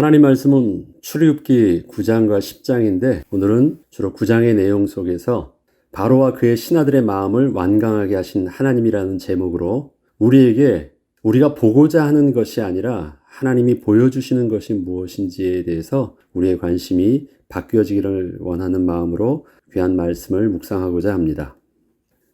하나님 말씀은 출애굽기 9장과 10장인데 오늘은 주로 9장의 내용 속에서 바로와 그의 신하들의 마음을 완강하게 하신 하나님이라는 제목으로 우리에게 우리가 보고자 하는 것이 아니라 하나님이 보여주시는 것이 무엇인지에 대해서 우리의 관심이 바뀌어지기를 원하는 마음으로 귀한 말씀을 묵상하고자 합니다.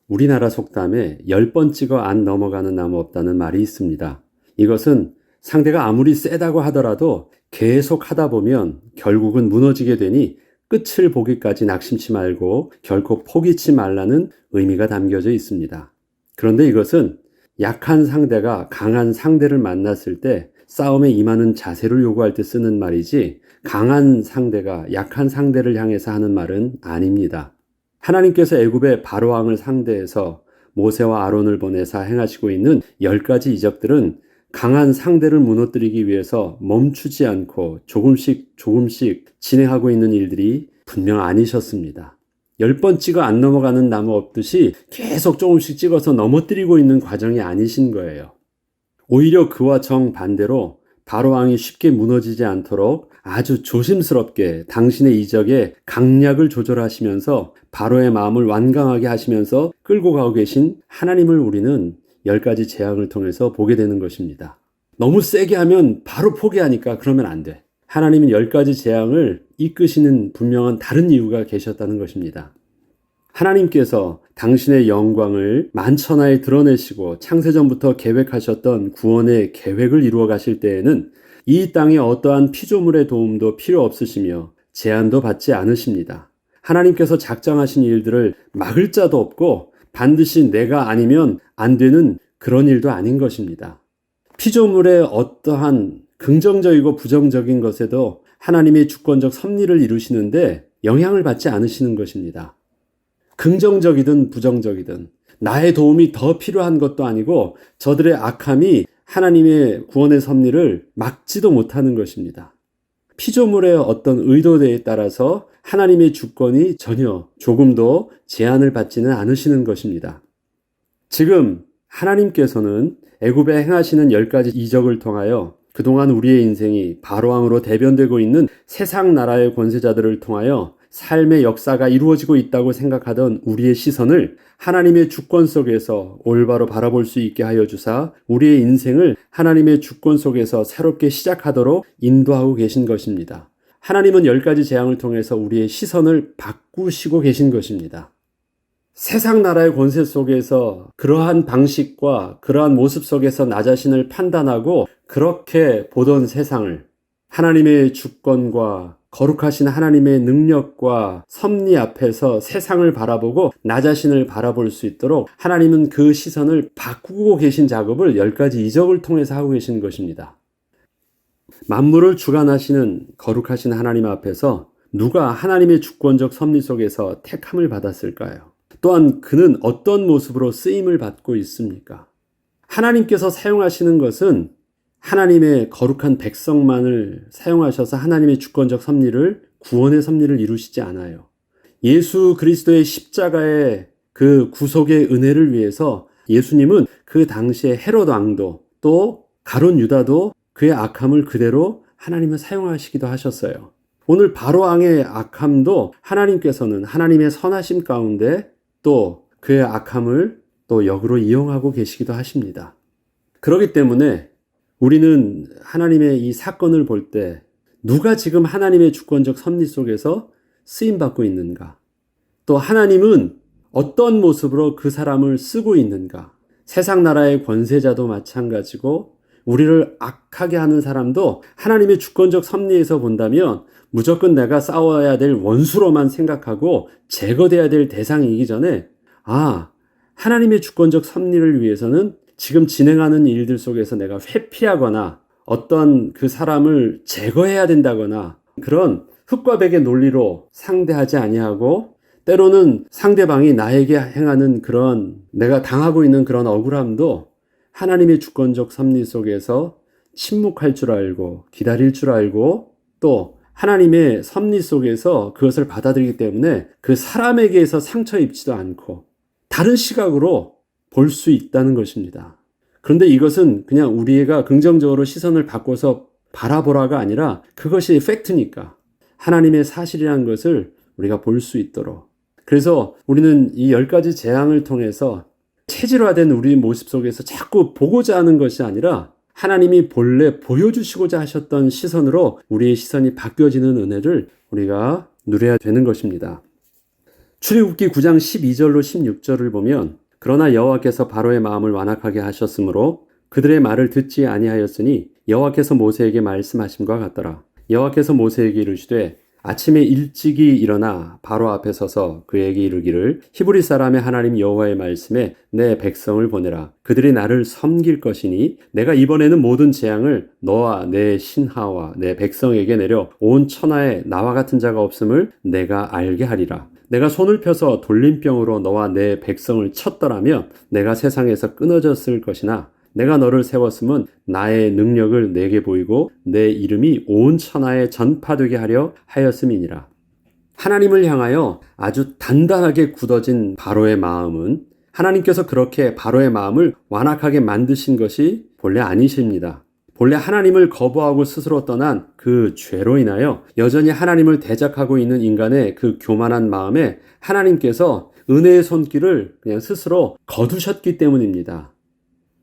우리나라 속담에 열 번 찍어 안 넘어가는 나무 없다는 말이 있습니다. 이것은 상대가 아무리 세다고 하더라도 계속 하다 보면 결국은 무너지게 되니 끝을 보기까지 낙심치 말고 결코 포기치 말라는 의미가 담겨져 있습니다. 그런데 이것은 약한 상대가 강한 상대를 만났을 때 싸움에 임하는 자세를 요구할 때 쓰는 말이지 강한 상대가 약한 상대를 향해서 하는 말은 아닙니다. 하나님께서 애굽의 바로 왕을 상대해서 모세와 아론을 보내사 행하시고 있는 열 가지 이적들은 강한 상대를 무너뜨리기 위해서 멈추지 않고 조금씩 조금씩 진행하고 있는 일들이 분명 아니셨습니다. 열 번 찍어 안 넘어가는 나무 없듯이 계속 조금씩 찍어서 넘어뜨리고 있는 과정이 아니신 거예요. 오히려 그와 정반대로 바로왕이 쉽게 무너지지 않도록 아주 조심스럽게 당신의 이적에 강약을 조절하시면서 바로의 마음을 완강하게 하시면서 끌고 가고 계신 하나님을 우리는 열 가지 재앙을 통해서 보게 되는 것입니다. 너무 세게 하면 바로 포기하니까 그러면 안 돼. 하나님은 열 가지 재앙을 이끄시는 분명한 다른 이유가 계셨다는 것입니다. 하나님께서 당신의 영광을 만천하에 드러내시고 창세전부터 계획하셨던 구원의 계획을 이루어 가실 때에는 이 땅에 어떠한 피조물의 도움도 필요 없으시며 제한도 받지 않으십니다. 하나님께서 작정하신 일들을 막을 자도 없고 반드시 내가 아니면 안 되는 그런 일도 아닌 것입니다. 피조물의 어떠한 긍정적이고 부정적인 것에도 하나님의 주권적 섭리를 이루시는데 영향을 받지 않으시는 것입니다. 긍정적이든 부정적이든 나의 도움이 더 필요한 것도 아니고 저들의 악함이 하나님의 구원의 섭리를 막지도 못하는 것입니다. 피조물의 어떤 의도에 따라서 하나님의 주권이 전혀 조금도 제한을 받지는 않으시는 것입니다. 지금 하나님께서는 애굽에 행하시는 열 가지 이적을 통하여 그동안 우리의 인생이 바로왕으로 대변되고 있는 세상 나라의 권세자들을 통하여 삶의 역사가 이루어지고 있다고 생각하던 우리의 시선을 하나님의 주권 속에서 올바로 바라볼 수 있게 하여 주사 우리의 인생을 하나님의 주권 속에서 새롭게 시작하도록 인도하고 계신 것입니다. 하나님은 열 가지 재앙을 통해서 우리의 시선을 바꾸시고 계신 것입니다. 세상 나라의 권세 속에서 그러한 방식과 그러한 모습 속에서 나 자신을 판단하고 그렇게 보던 세상을 하나님의 주권과 거룩하신 하나님의 능력과 섭리 앞에서 세상을 바라보고 나 자신을 바라볼 수 있도록 하나님은 그 시선을 바꾸고 계신 작업을 열 가지 이적을 통해서 하고 계신 것입니다. 만물을 주관하시는 거룩하신 하나님 앞에서 누가 하나님의 주권적 섭리 속에서 택함을 받았을까요? 또한 그는 어떤 모습으로 쓰임을 받고 있습니까? 하나님께서 사용하시는 것은 하나님의 거룩한 백성만을 사용하셔서 하나님의 주권적 섭리를 구원의 섭리를 이루시지 않아요. 예수 그리스도의 십자가의 그 구속의 은혜를 위해서 예수님은 그 당시에 헤롯 왕도 또 가론 유다도 그의 악함을 그대로 하나님을 사용하시기도 하셨어요. 오늘 바로 왕의 악함도 하나님께서는 하나님의 선하심 가운데 또 그의 악함을 또 역으로 이용하고 계시기도 하십니다. 그렇기 때문에 우리는 하나님의 이 사건을 볼 때 누가 지금 하나님의 주권적 섭리 속에서 쓰임 받고 있는가? 또 하나님은 어떤 모습으로 그 사람을 쓰고 있는가? 세상 나라의 권세자도 마찬가지고 우리를 악하게 하는 사람도 하나님의 주권적 섭리에서 본다면 무조건 내가 싸워야 될 원수로만 생각하고 제거돼야 될 대상이기 전에 아, 하나님의 주권적 섭리를 위해서는 지금 진행하는 일들 속에서 내가 회피하거나 어떤 그 사람을 제거해야 된다거나 그런 흙과 백의 논리로 상대하지 아니하고 때로는 상대방이 나에게 행하는 그런 내가 당하고 있는 그런 억울함도 하나님의 주권적 섭리 속에서 침묵할 줄 알고 기다릴 줄 알고 또 하나님의 섭리 속에서 그것을 받아들이기 때문에 그 사람에게서 상처 입지도 않고 다른 시각으로 볼 수 있다는 것입니다. 그런데 이것은 그냥 우리가 긍정적으로 시선을 바꿔서 바라보라가 아니라 그것이 팩트니까 하나님의 사실이라는 것을 우리가 볼 수 있도록 그래서 우리는 이 열 가지 재앙을 통해서 체질화된 우리 모습 속에서 자꾸 보고자 하는 것이 아니라 하나님이 본래 보여주시고자 하셨던 시선으로 우리의 시선이 바뀌어지는 은혜를 우리가 누려야 되는 것입니다. 출애굽기 9장 12절로 16절을 보면 그러나 여호와께서 바로의 마음을 완악하게 하셨으므로 그들의 말을 듣지 아니하였으니 여호와께서 모세에게 말씀하심과 같더라. 여호와께서 모세에게 이르시되 아침에 일찍이 일어나 바로 앞에 서서 그에게 이르기를 히브리 사람의 하나님 여호와의 말씀에 내 백성을 보내라. 그들이 나를 섬길 것이니 내가 이번에는 모든 재앙을 너와 내 신하와 내 백성에게 내려 온 천하에 나와 같은 자가 없음을 내가 알게 하리라. 내가 손을 펴서 돌림병으로 너와 내 백성을 쳤더라면 내가 세상에서 끊어졌을 것이나 내가 너를 세웠음은 나의 능력을 내게 보이고 내 이름이 온 천하에 전파되게 하려 하였음이니라. 하나님을 향하여 아주 단단하게 굳어진 바로의 마음은 하나님께서 그렇게 바로의 마음을 완악하게 만드신 것이 본래 아니십니다. 본래 하나님을 거부하고 스스로 떠난 그 죄로 인하여 여전히 하나님을 대적하고 있는 인간의 그 교만한 마음에 하나님께서 은혜의 손길을 그냥 스스로 거두셨기 때문입니다.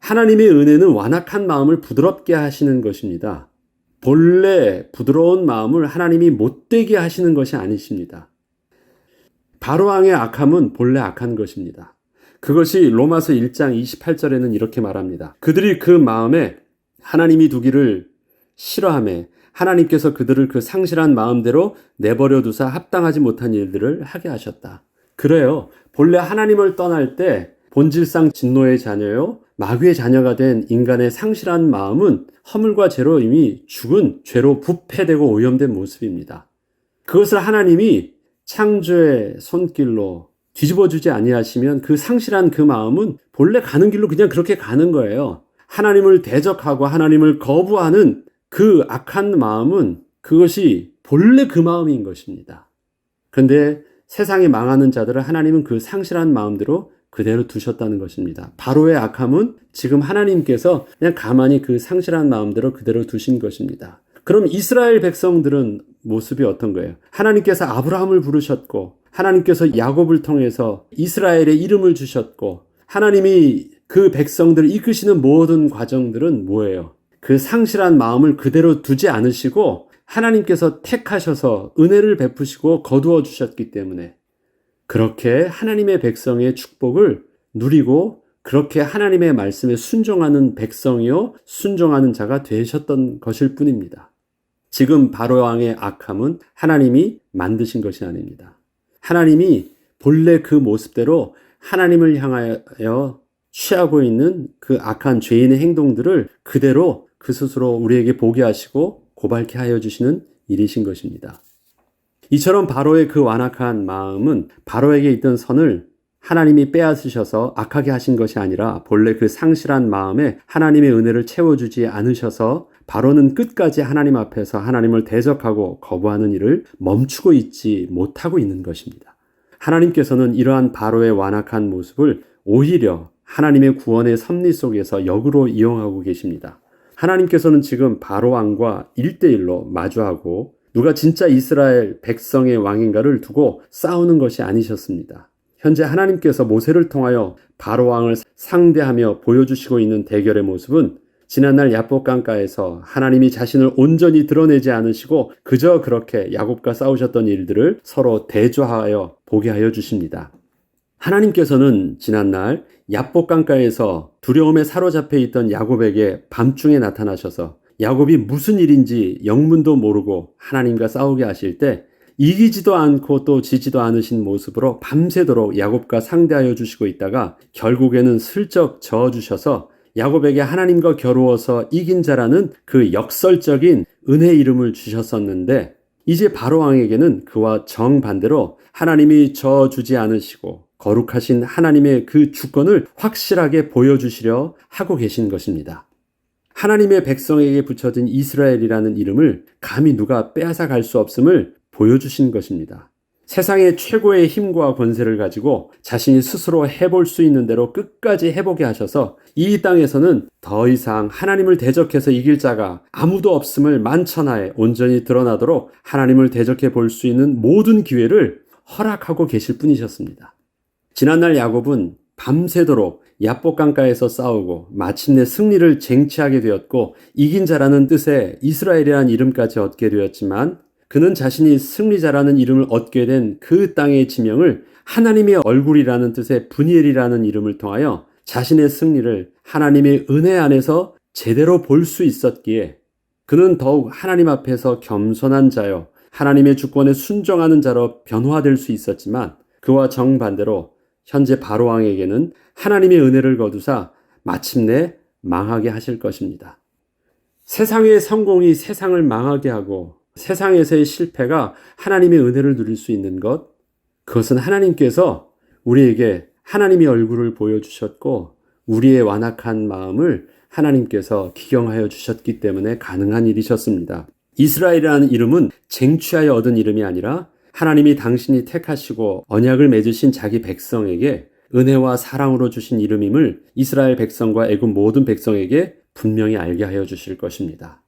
하나님의 은혜는 완악한 마음을 부드럽게 하시는 것입니다. 본래 부드러운 마음을 하나님이 못되게 하시는 것이 아니십니다. 바로왕의 악함은 본래 악한 것입니다. 그것이 로마서 1장 28절에는 이렇게 말합니다. 그들이 그 마음에 하나님이 두기를 싫어함에 하나님께서 그들을 그 상실한 마음대로 내버려 두사 합당하지 못한 일들을 하게 하셨다. 그래요. 본래 하나님을 떠날 때 본질상 진노의 자녀요. 마귀의 자녀가 된 인간의 상실한 마음은 허물과 죄로 이미 죽은 죄로 부패되고 오염된 모습입니다. 그것을 하나님이 창조의 손길로 뒤집어 주지 아니하시면 그 상실한 그 마음은 본래 가는 길로 그냥 그렇게 가는 거예요. 하나님을 대적하고 하나님을 거부하는 그 악한 마음은 그것이 본래 그 마음인 것입니다. 그런데 세상에 망하는 자들을 하나님은 그 상실한 마음대로 그대로 두셨다는 것입니다. 바로의 악함은 지금 하나님께서 그냥 가만히 그 상실한 마음대로 그대로 두신 것입니다. 그럼 이스라엘 백성들은 모습이 어떤 거예요? 하나님께서 아브라함을 부르셨고, 하나님께서 야곱을 통해서 이스라엘의 이름을 주셨고, 하나님이 그 백성들을 이끄시는 모든 과정들은 뭐예요? 그 상실한 마음을 그대로 두지 않으시고, 하나님께서 택하셔서 은혜를 베푸시고 거두어 주셨기 때문에 그렇게 하나님의 백성의 축복을 누리고 그렇게 하나님의 말씀에 순종하는 백성이요 순종하는 자가 되셨던 것일 뿐입니다. 지금 바로 왕의 악함은 하나님이 만드신 것이 아닙니다. 하나님이 본래 그 모습대로 하나님을 향하여 취하고 있는 그 악한 죄인의 행동들을 그대로 그 스스로 우리에게 보게 하시고 고발케 하여 주시는 일이신 것입니다. 이처럼 바로의 그 완악한 마음은 바로에게 있던 선을 하나님이 빼앗으셔서 악하게 하신 것이 아니라 본래 그 상실한 마음에 하나님의 은혜를 채워주지 않으셔서 바로는 끝까지 하나님 앞에서 하나님을 대적하고 거부하는 일을 멈추고 있지 못하고 있는 것입니다. 하나님께서는 이러한 바로의 완악한 모습을 오히려 하나님의 구원의 섭리 속에서 역으로 이용하고 계십니다. 하나님께서는 지금 바로 왕과 1대1로 마주하고 누가 진짜 이스라엘 백성의 왕인가를 두고 싸우는 것이 아니셨습니다. 현재 하나님께서 모세를 통하여 바로 왕을 상대하며 보여주시고 있는 대결의 모습은 지난날 야복 강가에서 하나님이 자신을 온전히 드러내지 않으시고 그저 그렇게 야곱과 싸우셨던 일들을 서로 대조하여 보게 하여 주십니다. 하나님께서는 지난날 야복 강가에서 두려움에 사로잡혀 있던 야곱에게 밤중에 나타나셔서 야곱이 무슨 일인지 영문도 모르고 하나님과 싸우게 하실 때 이기지도 않고 또 지지도 않으신 모습으로 밤새도록 야곱과 상대하여 주시고 있다가 결국에는 슬쩍 저어 주셔서 야곱에게 하나님과 겨루어서 이긴 자라는 그 역설적인 은혜 이름을 주셨었는데 이제 바로 왕에게는 그와 정반대로 하나님이 저어 주지 않으시고 거룩하신 하나님의 그 주권을 확실하게 보여주시려 하고 계신 것입니다. 하나님의 백성에게 붙여진 이스라엘이라는 이름을 감히 누가 빼앗아 갈 수 없음을 보여주신 것입니다. 세상의 최고의 힘과 권세를 가지고 자신이 스스로 해볼 수 있는 대로 끝까지 해보게 하셔서 이 땅에서는 더 이상 하나님을 대적해서 이길 자가 아무도 없음을 만천하에 온전히 드러나도록 하나님을 대적해 볼 수 있는 모든 기회를 허락하고 계실 분이셨습니다. 지난날 야곱은 밤새도록 야복강가에서 싸우고 마침내 승리를 쟁취하게 되었고 이긴 자라는 뜻의 이스라엘이라는 이름까지 얻게 되었지만 그는 자신이 승리자라는 이름을 얻게 된 그 땅의 지명을 하나님의 얼굴이라는 뜻의 분이엘이라는 이름을 통하여 자신의 승리를 하나님의 은혜 안에서 제대로 볼 수 있었기에 그는 더욱 하나님 앞에서 겸손한 자요 하나님의 주권에 순종하는 자로 변화될 수 있었지만 그와 정반대로 현재 바로왕에게는 하나님의 은혜를 거두사 마침내 망하게 하실 것입니다. 세상의 성공이 세상을 망하게 하고 세상에서의 실패가 하나님의 은혜를 누릴 수 있는 것, 그것은 하나님께서 우리에게 하나님의 얼굴을 보여주셨고, 우리의 완악한 마음을 하나님께서 기경하여 주셨기 때문에 가능한 일이셨습니다. 이스라엘이라는 이름은 쟁취하여 얻은 이름이 아니라 하나님이 당신이 택하시고 언약을 맺으신 자기 백성에게 은혜와 사랑으로 주신 이름임을 이스라엘 백성과 애굽 모든 백성에게 분명히 알게 하여 주실 것입니다.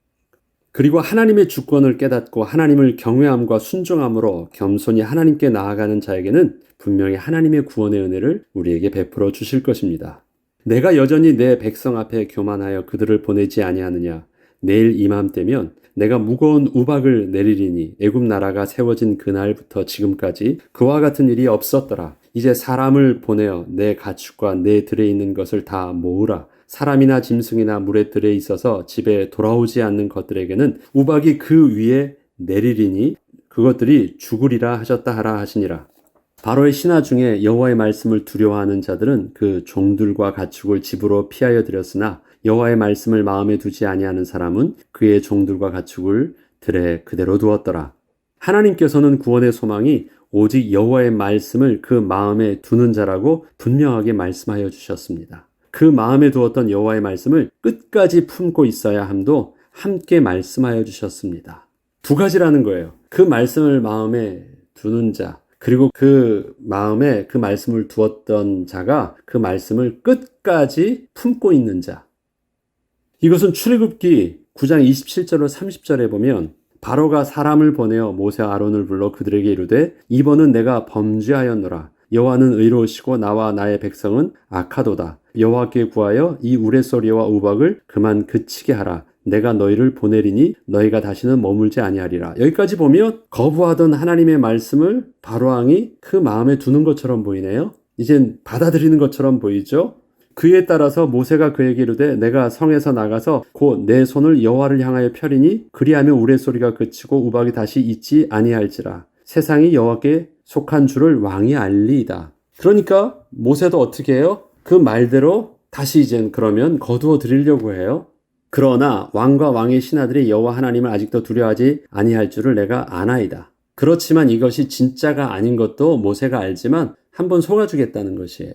그리고 하나님의 주권을 깨닫고 하나님을 경외함과 순종함으로 겸손히 하나님께 나아가는 자에게는 분명히 하나님의 구원의 은혜를 우리에게 베풀어 주실 것입니다. 내가 여전히 내 백성 앞에 교만하여 그들을 보내지 아니하느냐. 내일 이맘때면 내가 무거운 우박을 내리리니 애굽 나라가 세워진 그날부터 지금까지 그와 같은 일이 없었더라. 이제 사람을 보내어 내 가축과 내 들에 있는 것을 다 모으라. 사람이나 짐승이나 물의 들에 있어서 집에 돌아오지 않는 것들에게는 우박이 그 위에 내리리니 그것들이 죽으리라 하셨다 하라 하시니라. 바로의 신하 중에 여호와의 말씀을 두려워하는 자들은 그 종들과 가축을 집으로 피하여 들였으나 여호와의 말씀을 마음에 두지 아니하는 사람은 그의 종들과 가축을 들에 그대로 두었더라. 하나님께서는 구원의 소망이 오직 여호와의 말씀을 그 마음에 두는 자라고 분명하게 말씀하여 주셨습니다. 그 마음에 두었던 여호와의 말씀을 끝까지 품고 있어야 함도 함께 말씀하여 주셨습니다. 두 가지라는 거예요. 그 말씀을 마음에 두는 자, 그리고 그 마음에 그 말씀을 두었던 자가 그 말씀을 끝까지 품고 있는 자. 이것은 출애굽기 9장 27절로 30절에 보면 바로가 사람을 보내어 모세 아론을 불러 그들에게 이르되 이번은 내가 범죄하였노라 여호와는 의로우시고 나와 나의 백성은 악하도다 여호와께 구하여 이 우레소리와 우박을 그만 그치게 하라 내가 너희를 보내리니 너희가 다시는 머물지 아니하리라. 여기까지 보면 거부하던 하나님의 말씀을 바로왕이 그 마음에 두는 것처럼 보이네요. 이젠 받아들이는 것처럼 보이죠. 그에 따라서 모세가 그에게 이르되 내가 성에서 나가서 곧 내 손을 여호와를 향하여 펴리니 그리하면 우레소리가 그치고 우박이 다시 있지 아니할지라. 세상이 여호와께 속한 줄을 왕이 알리이다. 그러니까 모세도 어떻게 해요? 그 말대로 다시 이젠 그러면 거두어 드리려고 해요. 그러나 왕과 왕의 신하들이 여호와 하나님을 아직도 두려워하지 아니할 줄을 내가 아나이다. 그렇지만 이것이 진짜가 아닌 것도 모세가 알지만 한번 속아주겠다는 것이에요.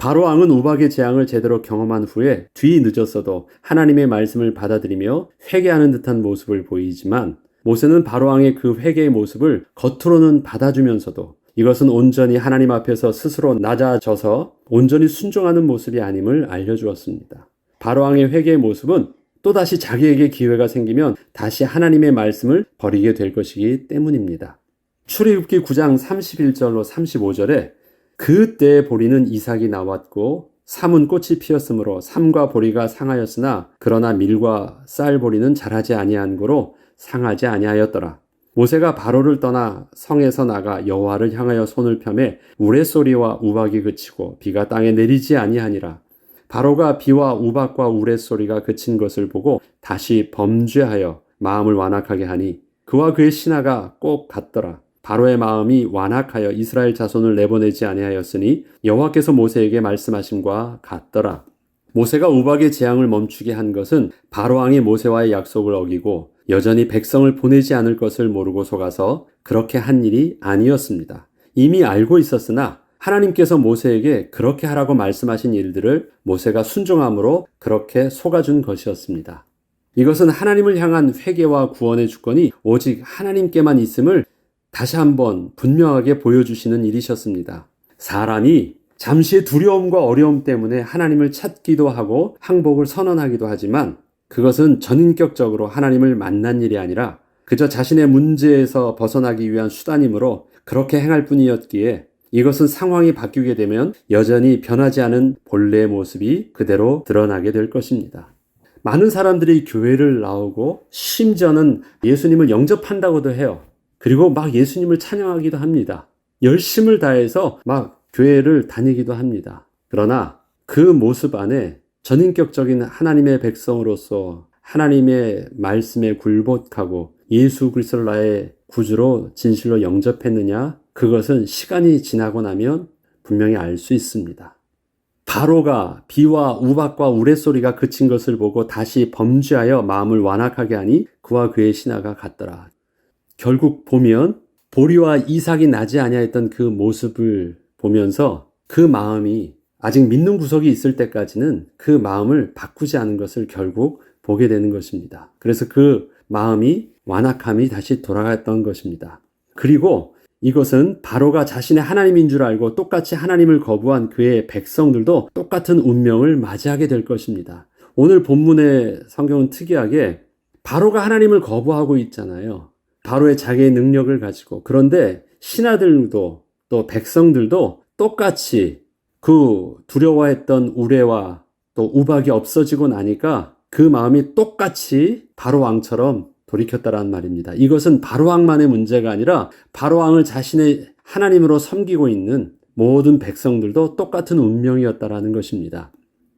바로 왕은 우박의 재앙을 제대로 경험한 후에 뒤 늦었어도 하나님의 말씀을 받아들이며 회개하는 듯한 모습을 보이지만 모세는 바로 왕의 그 회개의 모습을 겉으로는 받아주면서도 이것은 온전히 하나님 앞에서 스스로 낮아져서 온전히 순종하는 모습이 아님을 알려주었습니다. 바로왕의 회개의 모습은 또다시 자기에게 기회가 생기면 다시 하나님의 말씀을 버리게 될 것이기 때문입니다. 출애굽기 9장 31절로 35절에 그때 보리는 이삭이 나왔고 삼은 꽃이 피었으므로 삼과 보리가 상하였으나 그러나 밀과 쌀 보리는 자라지 아니한 고로 상하지 아니하였더라. 모세가 바로를 떠나 성에서 나가 여호와를 향하여 손을 펴매 우레소리와 우박이 그치고 비가 땅에 내리지 아니하니라. 바로가 비와 우박과 우레소리가 그친 것을 보고 다시 범죄하여 마음을 완악하게 하니 그와 그의 신하가 꼭 같더라. 바로의 마음이 완악하여 이스라엘 자손을 내보내지 아니하였으니 여호와께서 모세에게 말씀하심과 같더라. 모세가 우박의 재앙을 멈추게 한 것은 바로 왕이 모세와의 약속을 어기고 여전히 백성을 보내지 않을 것을 모르고 속아서 그렇게 한 일이 아니었습니다. 이미 알고 있었으나 하나님께서 모세에게 그렇게 하라고 말씀하신 일들을 모세가 순종함으로 그렇게 속아준 것이었습니다. 이것은 하나님을 향한 회개와 구원의 주권이 오직 하나님께만 있음을 다시 한번 분명하게 보여주시는 일이셨습니다. 사람이 잠시의 두려움과 어려움 때문에 하나님을 찾기도 하고 항복을 선언하기도 하지만 그것은 전인격적으로 하나님을 만난 일이 아니라 그저 자신의 문제에서 벗어나기 위한 수단이므로 그렇게 행할 뿐이었기에 이것은 상황이 바뀌게 되면 여전히 변하지 않은 본래의 모습이 그대로 드러나게 될 것입니다. 많은 사람들이 교회를 나오고 심지어는 예수님을 영접한다고도 해요. 그리고 막 예수님을 찬양하기도 합니다. 열심을 다해서 막 교회를 다니기도 합니다. 그러나 그 모습 안에 전인격적인 하나님의 백성으로서 하나님의 말씀에 굴복하고 예수 그리스도를 나의 구주로 진실로 영접했느냐? 그것은 시간이 지나고 나면 분명히 알 수 있습니다. 바로가 비와 우박과 우레소리가 그친 것을 보고 다시 범죄하여 마음을 완악하게 하니 그와 그의 신하가 같더라. 결국 보면 보리와 이삭이 나지 아니하였던 그 모습을 보면서 그 마음이 아직 믿는 구석이 있을 때까지는 그 마음을 바꾸지 않은 것을 결국 보게 되는 것입니다. 그래서 그 마음이 완악함이 다시 돌아갔던 것입니다. 그리고 이것은 바로가 자신의 하나님인 줄 알고 똑같이 하나님을 거부한 그의 백성들도 똑같은 운명을 맞이하게 될 것입니다. 오늘 본문의 성경은 특이하게 바로가 하나님을 거부하고 있잖아요. 바로의 자기의 능력을 가지고 그런데 신하들도 또 백성들도 똑같이 그 두려워했던 우레와 또 우박이 없어지고 나니까 그 마음이 똑같이 바로 왕처럼 돌이켰다라는 말입니다. 이것은 바로 왕만의 문제가 아니라 바로 왕을 자신의 하나님으로 섬기고 있는 모든 백성들도 똑같은 운명이었다라는 것입니다.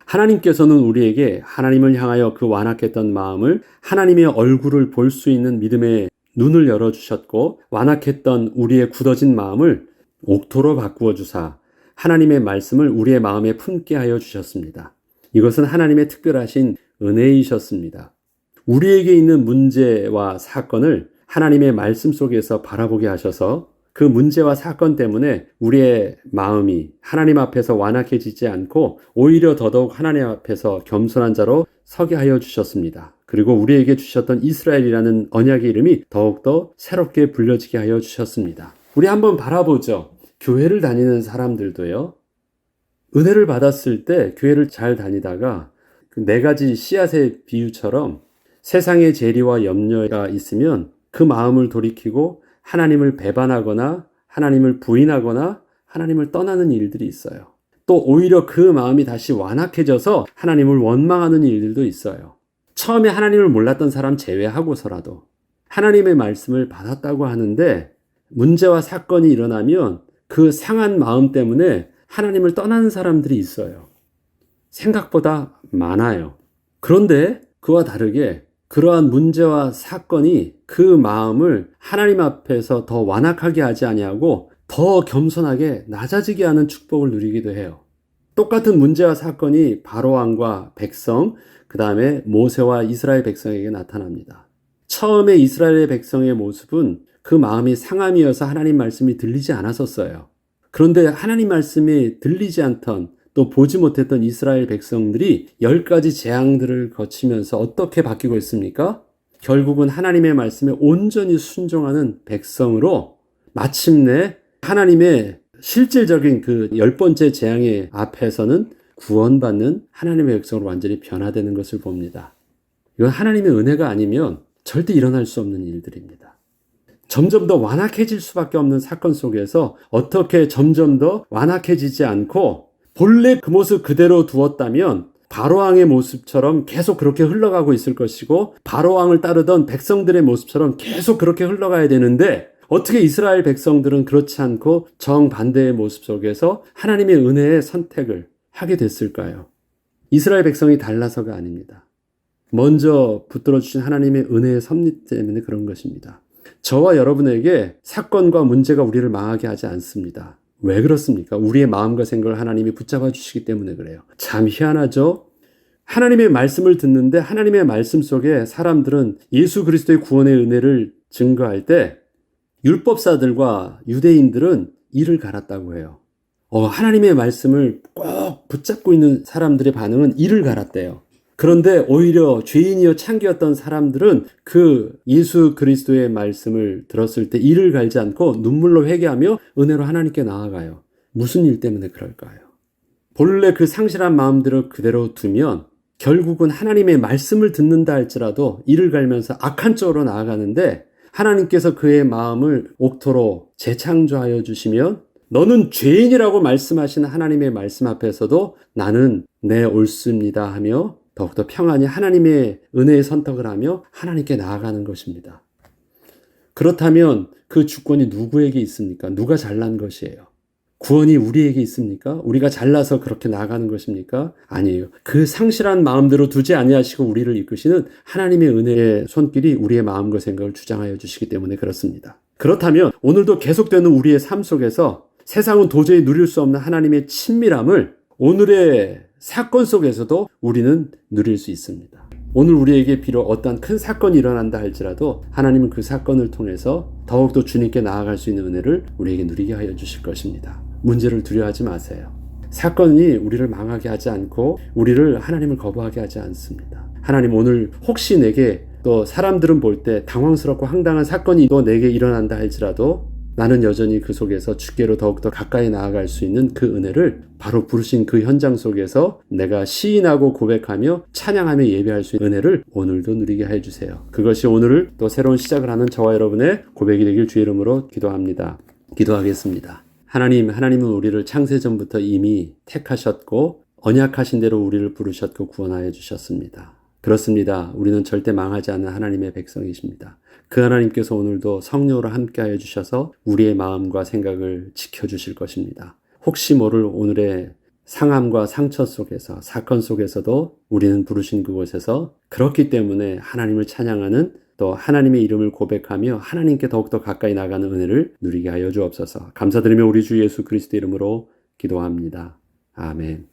하나님께서는 우리에게 하나님을 향하여 그 완악했던 마음을 하나님의 얼굴을 볼 수 있는 믿음의 눈을 열어주셨고 완악했던 우리의 굳어진 마음을 옥토로 바꾸어 주사 하나님의 말씀을 우리의 마음에 품게 하여 주셨습니다. 이것은 하나님의 특별하신 은혜이셨습니다. 우리에게 있는 문제와 사건을 하나님의 말씀 속에서 바라보게 하셔서 그 문제와 사건 때문에 우리의 마음이 하나님 앞에서 완악해지지 않고 오히려 더더욱 하나님 앞에서 겸손한 자로 서게 하여 주셨습니다. 그리고 우리에게 주셨던 이스라엘이라는 언약의 이름이 더욱더 새롭게 불려지게 하여 주셨습니다. 우리 한번 바라보죠. 교회를 다니는 사람들도요. 은혜를 받았을 때 교회를 잘 다니다가 그 네 가지 씨앗의 비유처럼 세상의 재리와 염려가 있으면 그 마음을 돌이키고 하나님을 배반하거나 하나님을 부인하거나 하나님을 떠나는 일들이 있어요. 또 오히려 그 마음이 다시 완악해져서 하나님을 원망하는 일들도 있어요. 처음에 하나님을 몰랐던 사람 제외하고서라도 하나님의 말씀을 받았다고 하는데 문제와 사건이 일어나면 그 상한 마음 때문에 하나님을 떠나는 사람들이 있어요. 생각보다 많아요. 그런데 그와 다르게 그러한 문제와 사건이 그 마음을 하나님 앞에서 더 완악하게 하지 아니하고 더 겸손하게 낮아지게 하는 축복을 누리기도 해요. 똑같은 문제와 사건이 바로왕과 백성, 그 다음에 모세와 이스라엘 백성에게 나타납니다. 처음에 이스라엘 백성의 모습은 그 마음이 상함이어서 하나님 말씀이 들리지 않았었어요. 그런데 하나님 말씀이 들리지 않던 또 보지 못했던 이스라엘 백성들이 열 가지 재앙들을 거치면서 어떻게 바뀌고 있습니까? 결국은 하나님의 말씀에 온전히 순종하는 백성으로 마침내 하나님의 실질적인 그 열 번째 재앙의 앞에서는 구원받는 하나님의 백성으로 완전히 변화되는 것을 봅니다. 이건 하나님의 은혜가 아니면 절대 일어날 수 없는 일들입니다. 점점 더 완악해질 수밖에 없는 사건 속에서 어떻게 점점 더 완악해지지 않고 본래 그 모습 그대로 두었다면 바로왕의 모습처럼 계속 그렇게 흘러가고 있을 것이고 바로왕을 따르던 백성들의 모습처럼 계속 그렇게 흘러가야 되는데 어떻게 이스라엘 백성들은 그렇지 않고 정반대의 모습 속에서 하나님의 은혜의 선택을 하게 됐을까요? 이스라엘 백성이 달라서가 아닙니다. 먼저 붙들어 주신 하나님의 은혜의 섭리 때문에 그런 것입니다. 저와 여러분에게 사건과 문제가 우리를 망하게 하지 않습니다. 왜 그렇습니까? 우리의 마음과 생각을 하나님이 붙잡아 주시기 때문에 그래요. 참 희한하죠? 하나님의 말씀을 듣는데 하나님의 말씀 속에 사람들은 예수 그리스도의 구원의 은혜를 증거할 때 율법사들과 유대인들은 이를 갈았다고 해요. 어, 하나님의 말씀을 꼭 붙잡고 있는 사람들의 반응은 이를 갈았대요. 그런데 오히려 죄인이여 창기였던 사람들은 그 예수 그리스도의 말씀을 들었을 때 이를 갈지 않고 눈물로 회개하며 은혜로 하나님께 나아가요. 무슨 일 때문에 그럴까요? 본래 그 상실한 마음들을 그대로 두면 결국은 하나님의 말씀을 듣는다 할지라도 이를 갈면서 악한 쪽으로 나아가는데 하나님께서 그의 마음을 옥토로 재창조하여 주시면 너는 죄인이라고 말씀하시는 하나님의 말씀 앞에서도 나는 내 옳습니다 하며 더욱더 평안히 하나님의 은혜의 선택을 하며 하나님께 나아가는 것입니다. 그렇다면 그 주권이 누구에게 있습니까? 누가 잘난 것이에요? 구원이 우리에게 있습니까? 우리가 잘나서 그렇게 나아가는 것입니까? 아니에요. 그 상실한 마음대로 두지 아니하시고 우리를 이끄시는 하나님의 은혜의 손길이 우리의 마음과 생각을 주장하여 주시기 때문에 그렇습니다. 그렇다면 오늘도 계속되는 우리의 삶 속에서 세상은 도저히 누릴 수 없는 하나님의 친밀함을 오늘의 사건 속에서도 우리는 누릴 수 있습니다. 오늘 우리에게 비록 어떠한 큰 사건이 일어난다 할지라도 하나님은 그 사건을 통해서 더욱더 주님께 나아갈 수 있는 은혜를 우리에게 누리게 하여 주실 것입니다. 문제를 두려워하지 마세요. 사건이 우리를 망하게 하지 않고 우리를 하나님을 거부하게 하지 않습니다. 하나님 오늘 혹시 내게 또 사람들은 볼 때 당황스럽고 황당한 사건이 또 내게 일어난다 할지라도 나는 여전히 그 속에서 주께로 더욱더 가까이 나아갈 수 있는 그 은혜를 바로 부르신 그 현장 속에서 내가 시인하고 고백하며 찬양하며 예배할 수 있는 은혜를 오늘도 누리게 해 주세요. 그것이 오늘을 또 새로운 시작을 하는 저와 여러분의 고백이 되길 주의 이름으로 기도합니다. 기도하겠습니다. 하나님, 하나님은 우리를 창세전부터 이미 택하셨고 언약하신 대로 우리를 부르셨고 구원하여 주셨습니다. 그렇습니다. 우리는 절대 망하지 않는 하나님의 백성이십니다. 그 하나님께서 오늘도 성령으로 함께하여 주셔서 우리의 마음과 생각을 지켜주실 것입니다. 혹시 모를 오늘의 상함과 상처 속에서 사건 속에서도 우리는 부르신 그곳에서 그렇기 때문에 하나님을 찬양하는 또 하나님의 이름을 고백하며 하나님께 더욱더 가까이 나가는 은혜를 누리게 하여 주옵소서. 감사드리며 우리 주 예수 그리스도 이름으로 기도합니다. 아멘.